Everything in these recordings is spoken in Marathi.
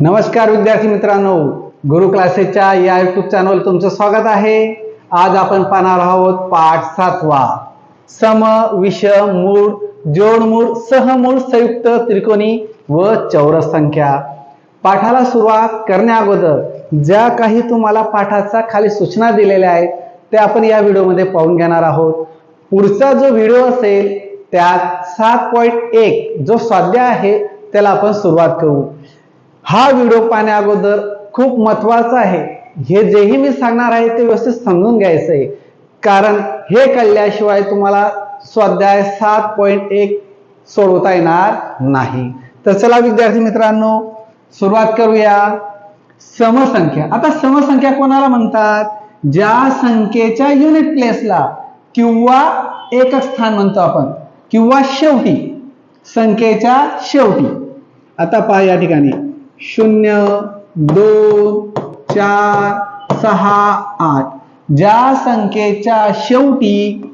नमस्कार विद्यार्थी मित्रांनो गुरु क्लासेसच्या या युट्यूब चॅनल तुमचं स्वागत आहे. आज आपण पाहणार आहोत पाठ सातवा. सम विषम मूळ जोडमूळ सहमूळ संयुक्त त्रिकोणी व चौरस संख्या. पाठाला सुरुवात करण्या अगोदर ज्या काही तुम्हाला पाठाचा खाली सूचना दिलेल्या आहेत त्या आपण या व्हिडिओमध्ये पाहून घेणार आहोत. पुढचा जो व्हिडिओ असेल त्यात सात पॉईंट एक जो स्वाध्याय आहे त्याला आपण सुरुवात करू. हा व्हिडिओ पाहण्या अगोदर खूप महत्त्वाचा आहे. हे जेही मी सांगणार आहे ते व्यवस्थित समजून घ्यायचं आहे. कारण हे कळल्याशिवाय तुम्हाला स्वाध्याय सात पॉईंट एक सोडवता येणार नाही. तर चला विद्यार्थी मित्रांनो सुरुवात करूया. समसंख्या. आता समसंख्या कोणाला म्हणतात? ज्या संख्येच्या युनिट प्लेसला किंवा एकक स्थान म्हणतो आपण किंवा शेवटी संख्येच्या शेवटी. आता पहा या ठिकाणी. शून्य दोन चार सहा आठ. ज्या संख्येच्या शेवटी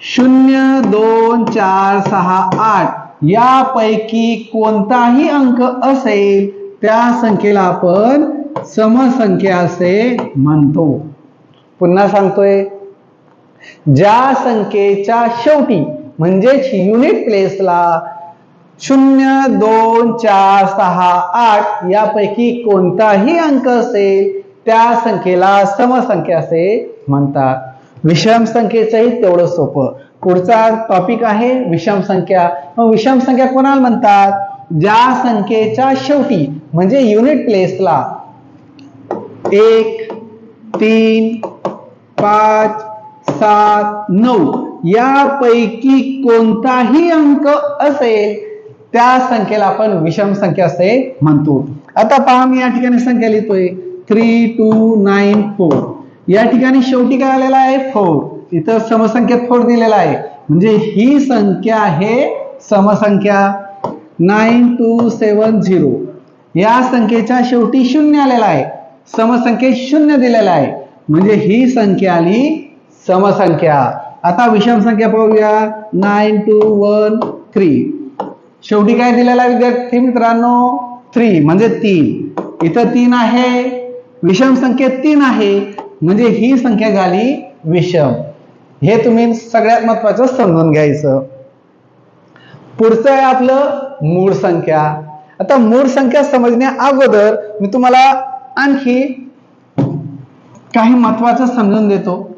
शून्य दोन चार सहा आठ यापैकी कोणताही अंक असेल त्या संख्येला आपण समसंख्या असे म्हणतो. पुन्हा सांगतोय. ज्या संख्येच्या शेवटी म्हणजेच युनिट प्लेसला शून्य दोन चार सहा आठ यापैकी कोणताही अंक असेल त्या संख्येला समसंख्या असे म्हणतात. विषम संख्येचंही तेवढं सोपं. पुढचा टॉपिक आहे विषम संख्या. मग विषम संख्या कोणाला म्हणतात? ज्या संख्येच्या शेवटी म्हणजे युनिट प्लेसला एक तीन पाच सात नऊ यापैकी कोणताही अंक असेल त्या संख्येला आपण विषम संख्या असे म्हणतो. आता पहा मी या ठिकाणी संख्या लिहितोय. थ्री टू नाईन फोर या ठिकाणी शेवटी काय आलेला आहे? फोर इथं समसंख्येत फोर दिलेला आहे. म्हणजे ही संख्या आहे समसंख्या. नाईन टू सेवन झिरो या संख्येच्या शेवटी शून्य आलेला आहे. समसंख्येत शून्य दिलेला आहे. म्हणजे ही संख्या आली समसंख्या. आता विषम संख्या पाहूया नाईन टू वन थ्री शेवटी काय दिलेला आहे विद्यार्थी मित्रांनो? थ्री म्हणजे तीन. इथं तीन आहे. विषम संख्येत तीन आहे. म्हणजे ही संख्या झाली विषम. हे तुम्ही सगळ्यात महत्वाचं समजून घ्यायचं. पुढचं आहे आपलं मूळ संख्या. आता मूळ संख्या समजण्या अगोदर मी तुम्हाला आणखी काही महत्वाचं समजून देतो.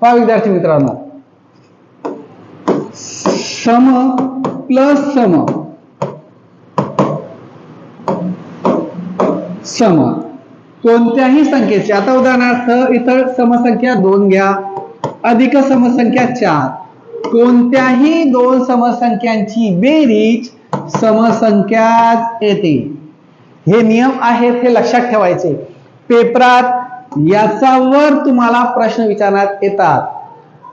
पहा विद्यार्थी मित्रांनो. सम प्लस सम. सम. कोणत्याही संख्येचे. आता उदाहरणार्थ इतर समसंख्या दोन घ्या. अधिक समसंख्या चार. कोणत्याही दोन समसंख्यांची बेरीज समसंख्याच येते. हे नियम आहेत हे लक्षात ठेवायचे. पेपरात याच्यावर तुम्हाला प्रश्न विचारण्यात येतात.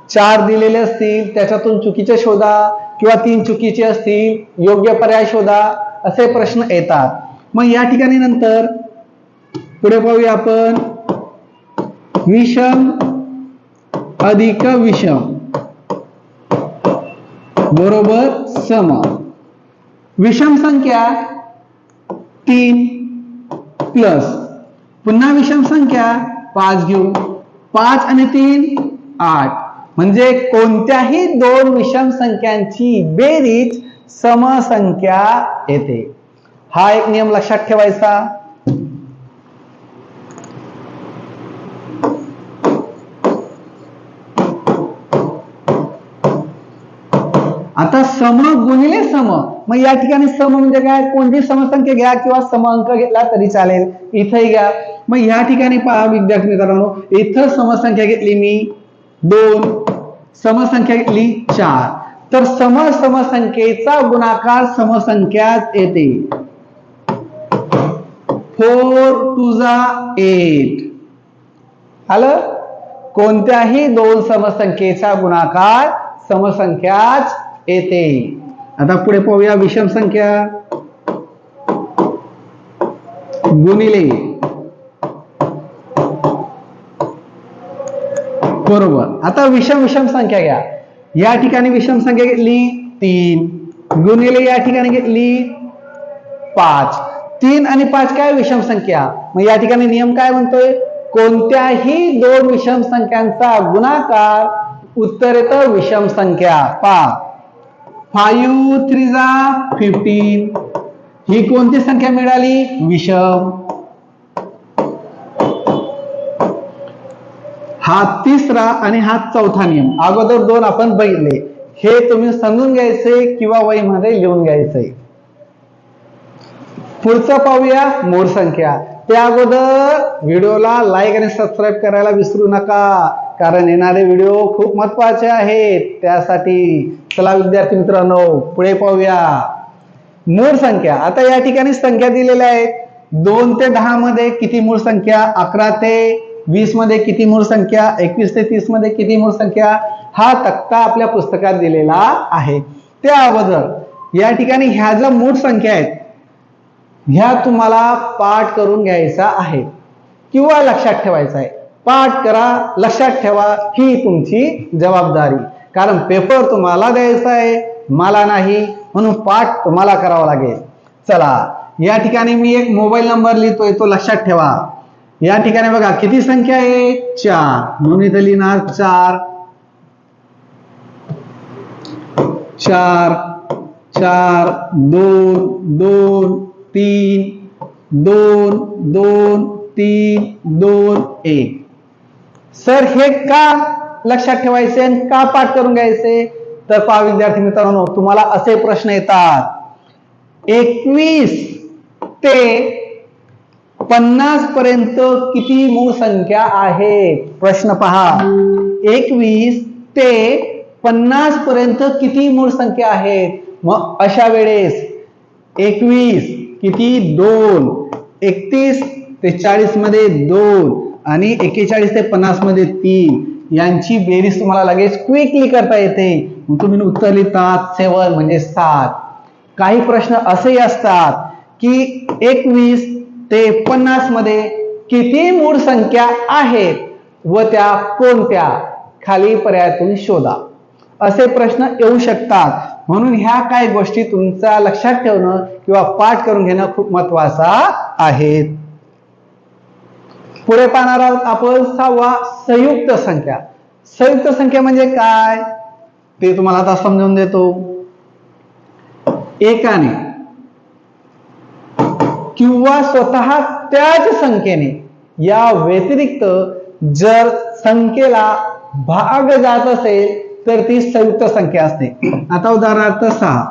चार दिलेले असतील त्याच्यातून चुकीचे शोधा. किंवा तीन चुकीचे असतील योग्य पर्याय शोधा असे प्रश्न येतात. मग या ठिकाणी नंतर पुढे पाहूया आपण. विषम अधिक विषम. बरोबर सम. विषम संख्या तीन प्लस पुन्हा विषम संख्या पाच घेऊ. पाच आणि तीन आठ. म्हणजे कोणत्याही दोन विषम संख्यांची बेरीज समसंख्या येते. हा एक नियम लक्षात ठेवायचा. आता सम गुणिले सम. मग या ठिकाणी सम म्हणजे काय? कोणती समसंख्या घ्या किंवा सम अंक घेतला तरी चालेल. इथंही घ्या. मग या ठिकाणी पहा विद्यार्थी मित्रांनो इथं समसंख्या घेतली मी. दोन. समसंख्या घेतली चार. तर सम समसंख्येचा गुणाकार समसंख्यात येते. फोर टू जा एट. आलं? कोणत्याही दोन समसंख्येचा गुणाकार समसंख्याच येते. आता पुढे पाहूया विषम संख्या. गुणिले. बरोबर. आता विषम विषम संख्या घ्या. या ठिकाणी विषम संख्या घेतली तीन. गुणिले या ठिकाणी घेतली पाच. तीन आणि पाच काय विषम संख्या? मग या ठिकाणी नियम काय म्हणतोय? कोणत्याही दोन विषम संख्यांचा गुणाकार उत्तर विषम संख्या पा फायू थ्री जा फिफ्टीन ही कोणती संख्या मिळाली? विषम. हा तिसरा आणि हा चौथा नियम. अगोदर दोन आपण बघितले. हे तुम्ही समजून घ्यायचे किंवा वहीमध्ये लिहून घ्यायचे. पुढचं पाहूया मूळ संख्या. त्या अगोदर व्हिडिओला लाईक आणि सबस्क्राईब करायला विसरू नका कारण येणारे व्हिडिओ खूप महत्त्वाचे आहेत. त्यासाठी चला विद्यार्थी मित्रांनो पुढे पाहूया. मूळ संख्या. आता या ठिकाणी संख्या दिलेल्या आहेत. दोन ते दहा मध्ये किती मूळ संख्या? अकरा ते वीसमध्ये किती मूळ संख्या? एकवीस ते तीसमध्ये किती मूळ संख्या? हा तक्ता आपल्या पुस्तकात दिलेला आहे. त्या अगोदर या ठिकाणी ह्या ज्या मूळ संख्या आहेत ह्या तुम्हाला पाठ करून घ्यायचा आहे. किंवा लक्षात ठेवायचा आहे. पाठ करा लक्षात ठेवा ही तुमची जबाबदारी. कारण पेपर तुम्हाला द्यायचा आहे मला नाही म्हणून पाठ तुम्हाला करावा लागेल. चला या ठिकाणी मी एक मोबाईल नंबर लिहितोय तो लक्षात ठेवा. या ठिकाणी बघा किती संख्या आहे? चार. म्हणून इथे लिहिणार चार. चार चार दोन दोन तीन दोन दोन तीन दोन एक. सर हे का लक्षात ठेवायचे आणि का पाठ करून घ्यायचे? तर पहा विद्यार्थी मित्रांनो तुम्हाला असे प्रश्न येतात. एकवीस ते पन्नास पर्यंत किती मूळ संख्या आहेत प्रश्न पहा. एकवीस ते पन्नास पर्यंत किती मूळ संख्या आहेत? मग अशा वेळेस एकवीस किती? दोन. एकतीस ते चाळीसमध्ये दोन आणि एकेचाळीस ते पन्नासमध्ये तीन. यांची बेरीज तुम्हाला लगेच क्विकली करता येते. तुम्ही उत्तर लिहितात सेवन म्हणजे सात. काही प्रश्न असेही असतात की एकवीस ते पन्नासमध्ये किती मूळ संख्या आहेत व त्या कोणत्या? खाली पर्यायातून शोधा. असे प्रश्न येऊ शकतात. म्हणून ह्या काही गोष्टी तुमचा लक्षात ठेवणं किंवा पाठ करून घेणं खूप महत्त्वाचा आहे पुढे पाहणार आहोत आपण सहावा संयुक्त संख्या. संयुक्त संख्या म्हणजे काय? ते तुम्हाला आता समजून देतो. एकाने किंवा स्वतः त्याच संख्येने या व्यतिरिक्त जर संख्येला भाग जात असेल तर ती संयुक्त संख्या असते. आता उदाहरणार्थ सहा.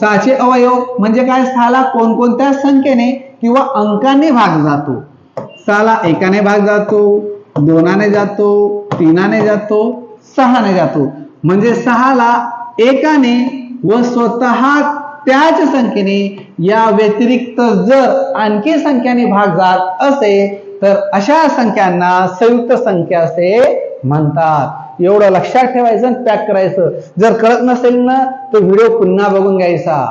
सहाचे अवयव म्हणजे काय? सहाला कोणकोणत्या संख्येने किंवा अंकाने भाग जातो? सहाला एकाने भाग जातो दोनाने जातो तीनाने जातो सहाने जातो. म्हणजे सहाला एकाने व स्वतः त्याच संख्येने या व्यतिरिक्त जर आणखी संख्याने भाग जात असे तर अशा संख्यांना संयुक्त संख्या असे म्हणतात. एवढं लक्षात ठेवायचं आणि पॅक करायचं. जर कळत नसेल ना तर व्हिडिओ पुन्हा बघून घ्यायचा.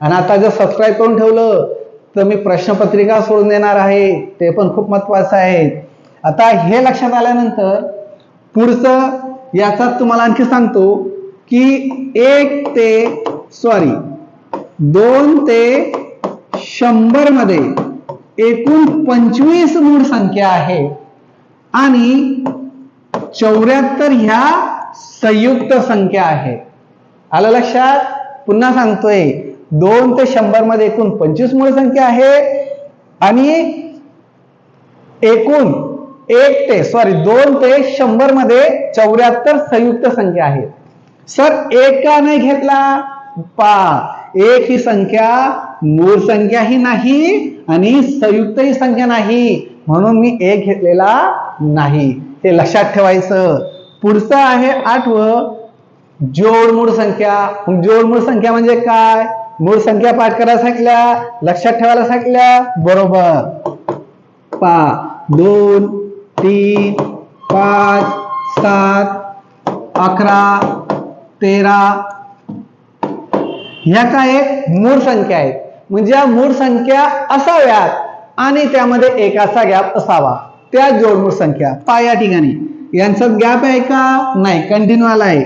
आणि आता जर सबस्क्राईब करून ठेवलं तर मी प्रश्नपत्रिका सोडून देणार आहे. ते पण खूप महत्वाचं आहे. आता हे लक्षात आल्यानंतर पुढचं याचा तुम्हाला आणखी सांगतो की एक ते सॉरी दोन ते शंभरमध्ये एकूण पंचवीस मूळ संख्या आहे. आणि चौऱ्याहत्तर ह्या संयुक्त संख्या आहे. आलं लक्षात? पुन्हा सांगतोय. दोन ते शंभरमध्ये एकूण पंचवीस मूळ संख्या आहे. आणि एकूण एक ते सॉरी दोन ते शंभरमध्ये चौऱ्याहत्तर संयुक्त संख्या आहे. सर एक का नाही घेतला पा एक ही संख्या मूळ संख्या ही नाही आणि संयुक्त ही संख्या नाही. म्हणून मी एक घेतलेला नाही. हे लक्षात ठेवायचं. पुढचं आहे आठवं. जोड मूळ संख्या. जोड मूळ संख्या म्हणजे काय? मूळ संख्या पाठ करायला सांगितल्या लक्षात ठेवायला सांगितल्या बरोबर. पा दोन तीन पाच सात अकरा तेरा ह्या काय आहेत? मूळ संख्या आहेत. म्हणजे या मूळ संख्या असाव्यात आणि त्यामध्ये एकाचा गॅप असावा. त्या जोडमूळ संख्या. पा या ठिकाणी. यांचा गॅप आहे का? नाही. कंटिन्यू आला आहे.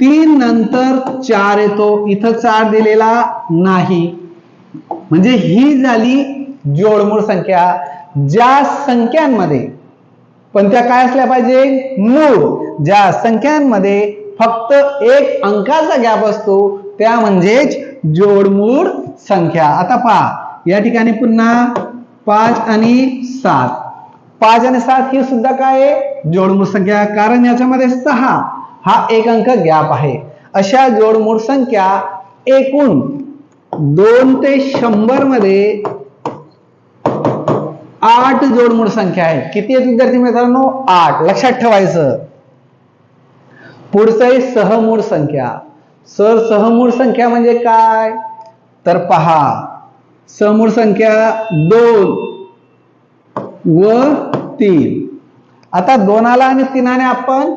तीन नंतर चार येतो. इथं चार दिलेला नाही. म्हणजे ही झाली जोडमूळ संख्या. ज्या संख्यांमध्ये पण त्या काय असल्या पाहिजे? मूळ. ज्या संख्यांमध्ये फक्त एक अंकाचा गॅप असतो त्या म्हणजेच जोडमूळ संख्या. आता पहा या ठिकाणी पुन्हा पाच आणि सात. पाच आणि सात ही सुद्धा काय आहे? जोडमूळ संख्या. कारण याच्यामध्ये सहा हा एक अंक गॅप आहे. अशा जोडमूळ संख्या एकूण दोन ते शंभरमध्ये आठ जोडमूळ संख्या आहे किती आहेत विद्यार्थी मित्रांनो? आठ. लक्षात ठेवायचं. पुढचं आहे सहमूळ संख्या. सर सहमूळ संख्या म्हणजे काय? तर पहा समूळ संख्या दोन व तीन. आता दोनाला आणि तीनाने आपण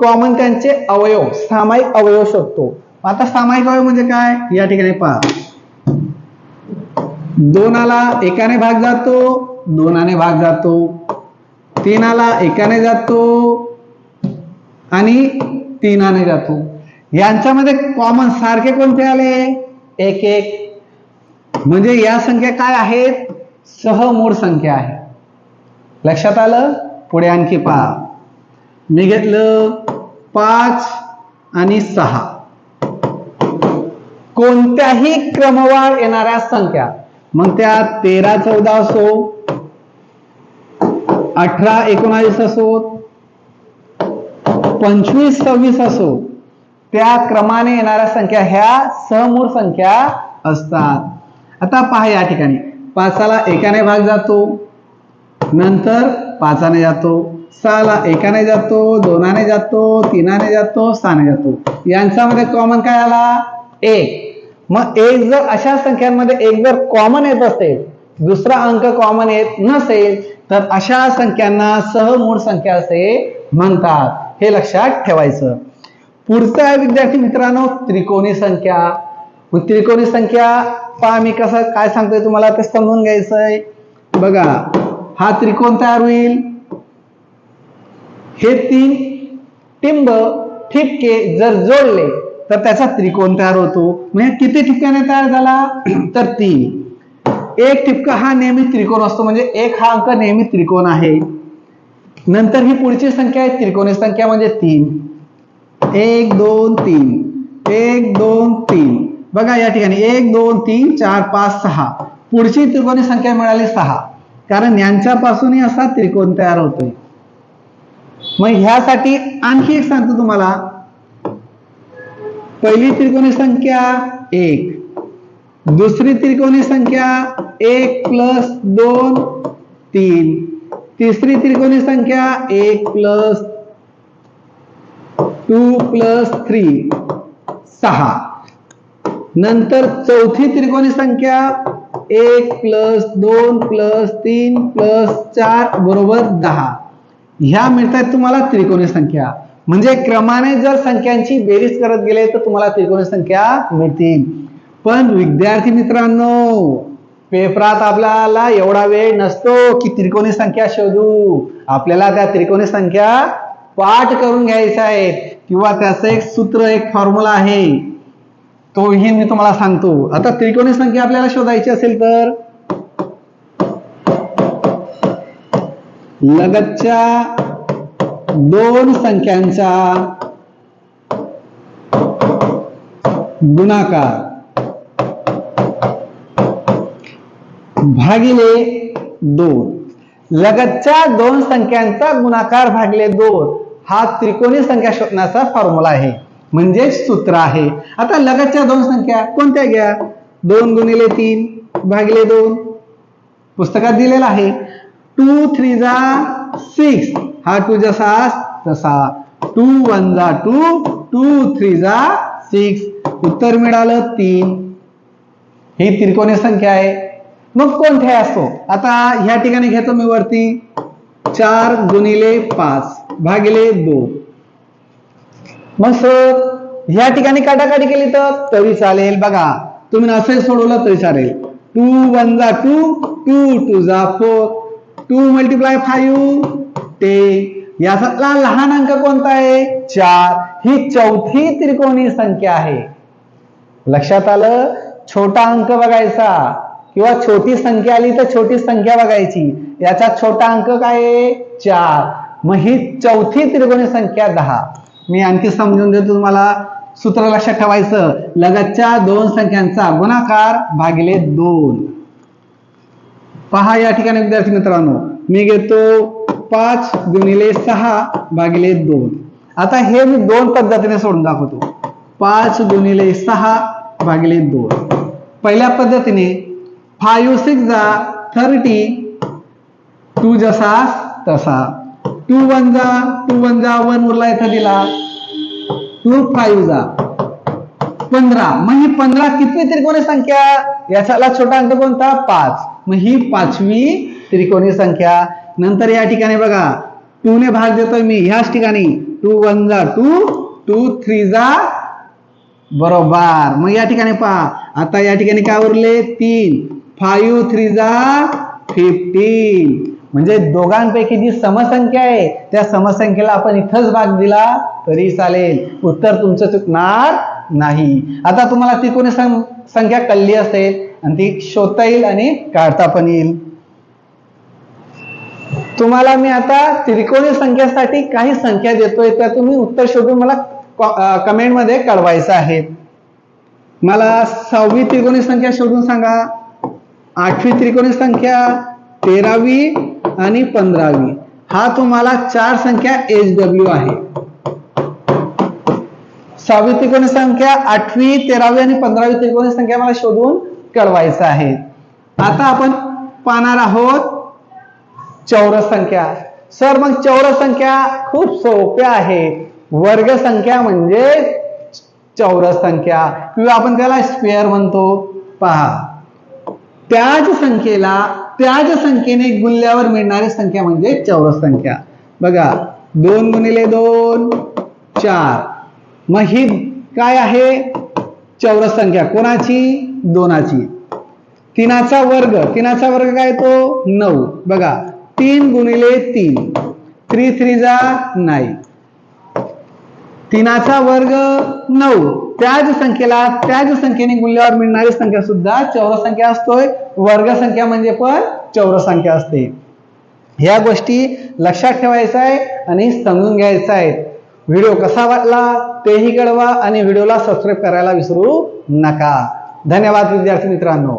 कॉमन त्यांचे अवयव सामायिक अवयव शोधतो. आता सामायिक अवयव म्हणजे काय? या ठिकाणी पहा. दोनाला एकाने भाग जातो दोनाने भाग जातो. तीनाला एकाने जातो आणि तीनाने जातो. यांच्यामध्ये कॉमन सारखे कोणते आले? एक एक. म्हणजे या संख्या काय आहेत? सहमूळ संख्या आहे. लक्षात आलं? पुढे आणखी पहा. मी घेतलं पाच आणि सहा. कोणत्याही क्रमवार येणाऱ्या संख्या. मग त्या तेरा चौदा असो अठरा एकोणावीस असो पंचवीस सव्वीस असो त्या क्रमाने येणाऱ्या संख्या ह्या समूळ संख्या असतात. आता पहा या ठिकाणी. पाचाला एकाने भाग जातो नंतर पाचाने जातो सहाला एकाने जातो दोनाने जातो तीनाने जातो सहाने जातो. यांच्यामध्ये कॉमन काय आला? एक मग एक जर अशा संख्यांमध्ये एक जर कॉमन येत असेल दुसरा अंक कॉमन येत नसेल तर अशा संख्यांना सहमूळ संख्या असे म्हणतात. हे लक्षात ठेवायचं. पुढचं आहे विद्यार्थी मित्रांनो त्रिकोणी संख्या. मग त्रिकोणी संख्या पहा मी कसं काय सांगतोय तुम्हाला ते समजून घ्यायचंय. बघा हा त्रिकोण तयार होईल. हे तीन टिंब ठिपके जर जोडले तर त्याचा त्रिकोण तयार होतो. म्हणजे किती ठिपक्याने तयार झाला? तर तीन. एक ठिपका हा नेहमी त्रिकोण असतो म्हणजे एक हा अंक नेहमी त्रिकोण आहे. नंतर ही पुढची संख्या आहे त्रिकोणी संख्या म्हणजे तीन. एक दोन तीन. एक दोन तीन. बघा या ठिकाणी. एक दोन तीन चार पाच सहा. पुढची त्रिकोणी संख्या मिळाली सहा. कारण यांच्यापासूनही असा त्रिकोण तयार होतोय. मग ह्यासाठी आणखी एक सांगतो तुम्हाला. पहिली त्रिकोणी संख्या एक. दुसरी त्रिकोणी संख्या एक प्लस दोन तीन. तिसरी त्रिकोणी संख्या एक प्लस टू प्लस थ्री सहा. नंतर चौथी त्रिकोणी संख्या एक प्लस दोन प्लस तीन प्लस चार बरोबर दहा. ह्या मिळतात तुम्हाला त्रिकोणी संख्या. म्हणजे क्रमाने जर संख्यांची बेरीज करत गेले तर तुम्हाला त्रिकोणी संख्या मिळतील. पण विद्यार्थी मित्रांनो पेपरात आपल्याला एवढा वेळ नसतो की त्रिकोणी संख्या शोधू. आपल्याला त्या त्रिकोणी संख्या पाठ करून घ्यायच्या आहेत. किंवा त्याचं एक सूत्र एक फॉर्म्युला आहे तोही मी तुम्हाला सांगतो. आता त्रिकोणी संख्या आपल्याला शोधायची असेल तर? लगतच्या दोन संख्यांचा गुणाकार भागिले दोन. लगतच्या दोन संख्यांचा गुणाकार भागले दोन. हा त्रिकोणी संख्या शोधण्याचा फॉर्म्युला आहे. म्हणजेच सूत्र आहे. आता लगतच्या दोन संख्या कोणत्या घ्या? दोन गुणिले तीन भागिले दोन. पुस्तकात दिलेला आहे. टू थ्री जा सिक्स. हा टू जसा तसा. टू वन जा टू. टू थ्री जा सिक्स. उत्तर मिळालं तीन. ही त्रिकोणी संख्या आहे. मग कोणत्या असतो आता ह्या ठिकाणी घेतो मी वरती. चार गुणिले पाच. भागिले दोन. मग सर ह्या ठिकाणी काटाकाटी केली तर तरी चालेल. बघा तुम्ही असेल सोडवलं तरी चालेल. टू वन जा टू टू टू जा four. Two multiply five ten याचा लहान अंक कोणता आहे? चार. ही चौथी त्रिकोणी संख्या आहे. लक्षात आलं? छोटा अंक बघायचा. किंवा छोटी संख्या आली तर छोटी संख्या बघायची. याचा छोटा अंक काय आहे? चार. मग ही चौथी त्रिकोणी संख्या दहा. मी आणखी समजून देतो तुम्हाला. सूत्र लक्षात ठेवायचं. लगतच्या दोन संख्यांचा गुणाकार भागिले दोन. पहा या ठिकाणी विद्यार्थी मित्रांनो. मी घेतो पाच गुणिले सहा भागिले दोन. आता हे मी दोन पद्धतीने सोडून दाखवतो. पाच गुणिले सहा भागिले दोन. पहिल्या पद्धतीने फायव्ह सिक्स जा थर्टी टू जसा तसा. टू वन जा टू वन जा वन उरला इथं दिला टू फाईव्ह जा. पंधरा. मग ही पंधरा कितवी त्रिकोणी संख्या? याच्याला छोटा अंक कोणता? पाच. मग ही पाचवी त्रिकोणी संख्या. नंतर या ठिकाणी बघा. टू ने भाग देतोय मी. ह्याच ठिकाणी. टू वन जा. टू टू थ्री जा. बरोबर. मग या ठिकाणी पहा. आता या ठिकाणी काय उरले? तीन. फाईव्ह थ्री जा. फिफ्टीन म्हणजे दोघांपैकी जी समसंख्या आहे त्या समसंख्येला आपण इथंच भाग दिला तरी चालेल. उत्तर तुमचं चुकणार नाही. आता तुम्हाला ती कोणी संख्या कळली असेल आणि ती शोधता येईल आणि काढता पण येईल. तुम्हाला मी आता त्रिकोणी संख्यासाठी काही संख्या देतोय त्या तुम्ही उत्तर शोधून मला कमेंटमध्ये कळवायचं आहे. मला सहावी त्रिकोणी संख्या शोधून सांगा. आठवी त्रिकोणी संख्या तेरावी आणि पंधरावी. हा तुम्हाला चार संख्या एच डब्ल्यू आहे. सहावी त्रिकोणी संख्या आठवी तेरावी आणि पंधरावी त्रिकोणी संख्या मला शोधून कळवायचं आहे. आता आपण पाहणार आहोत चौरस संख्या. सर मग चौरस संख्या खूप सोप्या आहे. वर्ग संख्या म्हणजे चौरस संख्या. किंवा आपण त्याला स्क्वेअर म्हणतो. पहा. त्याच संख्येला त्याच संख्येने गुल्ल्यावर मिळणारी संख्या म्हणजे चौरस संख्या. बघा दोन गुणिले दोन चार. मग ही काय आहे? चौरस संख्या. कोणाची? दोनाची. तिनाचा वर्ग. तिनाचा वर्ग काय तो नऊ. बघा तीन गुणिले तीन. थ्री थ्री जा नाही तिनाचा वर्ग नऊ. त्याच संख्येला त्याच संख्येने गुणल्यावर मिळणारी संख्या सुद्धा चौरस संख्या असतोय. वर्ग संख्या म्हणजे पण चौरस संख्या असते. ह्या गोष्टी लक्षात ठेवायचं आहे आणि समजून घ्यायचं आहे व्हिडिओ कसा वाटला तेही कळवा आणि व्हिडिओला सबस्क्राईब करायला विसरू नका. धन्यवाद विद्यार्थी मित्रांनो.